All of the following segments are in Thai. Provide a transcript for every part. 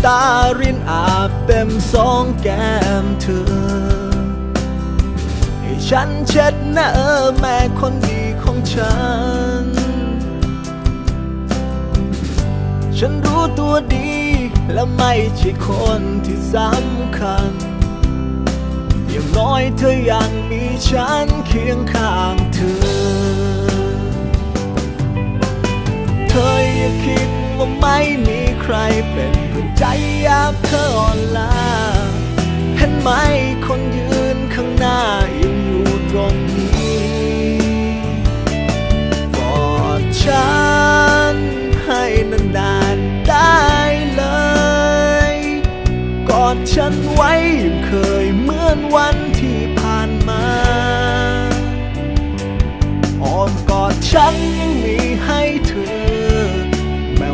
ำตารินอาบเต็มสองแก้มเธอ ให้ฉันเช็ดหน้าแม่คนดีของฉัน ฉันรู้ตัวดีและไม่ใช่คนที่สำคัญ อย่างน้อยเธอยังมีฉันเคียงข้างเธอ เธออย่าคิด ว่าไม่มีใครเป็นเพื่อนใจยามเธออ่อนล้าเห็นไหมคนยืนข้างหน้ายังอยู่ตรงนี้กอดฉันให้นานๆได้เลยกอดฉันไว้ยังเคยเหมือนวันที่ผ่านมาอ้อมกอดฉันยังมีให้เธอ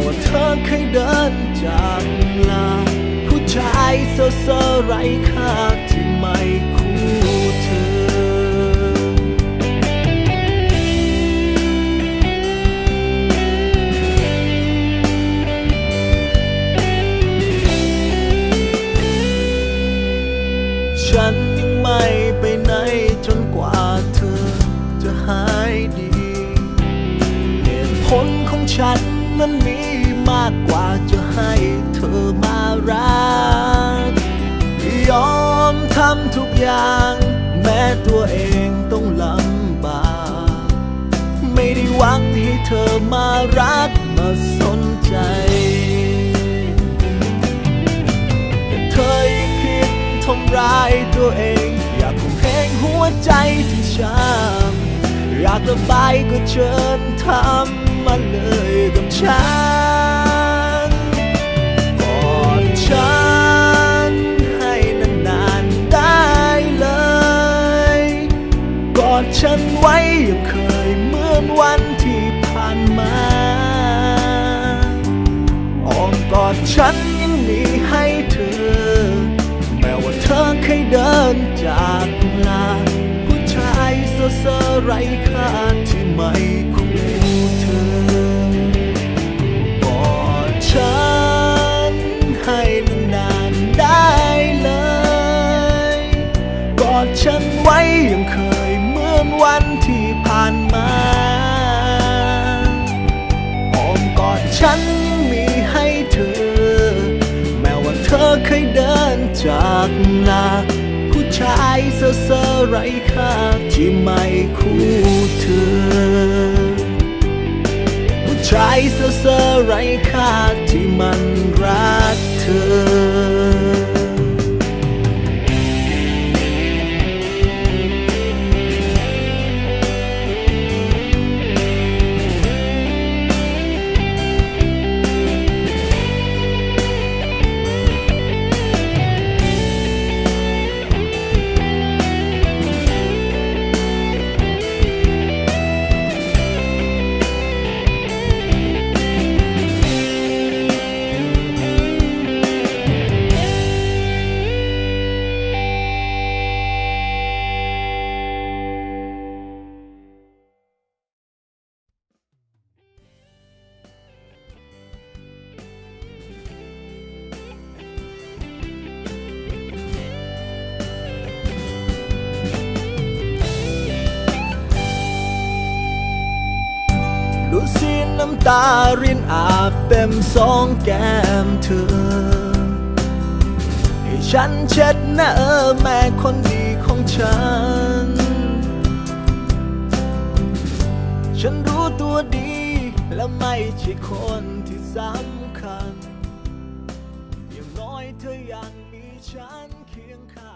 ว่าเธอเคยเดินจากลาผู้ชายเซ่อเซ่อไร้ค่าที่ไม่คู่เธอ ฉันยังไม่ไปไหนจนกว่าเธอจะหายดีเหตุผลของฉัน นั้นมีมากกว่าจะให้เธอมารัก ยอมทำทุกอย่าง แม้ตัวเองต้องลำบาก ไม่ได้หวังให้เธอมารักมาสนใจแต่เธอยังคิดทำร้ายตัวเอง อยากคงแหงหัวใจที่ช้ำอยากระบายก็เชิญทำ ดฉันไว้ยังเคยเหมือนวันที่ผ่านมาอ้อมกอดฉันยังมีให้เธอ แม้ว่าเธอเคยเดินจากลาผู้ชายเซ่อเซ่อไร้ค่าที่ไม่คู่ ฉันยังมีให้เธอ แม้ว่าเธอเคยเดินจากลาผู้ชายเซ่อเซ่อไร้ค่าที่ไม่คู่เธอ ผู้ชายเซ่อเซ่อไร้ค่าที่มันรักเธอ น้ำตารินอาบเต็มสองแก้มเธอ ให้ฉันเช็ดหน้าเออแม่คนดีของฉัน ฉันรู้ตัวดีและไม่ใช่คนที่สำคัญ อย่างน้อยเธอยังมีฉันเคียงข้าง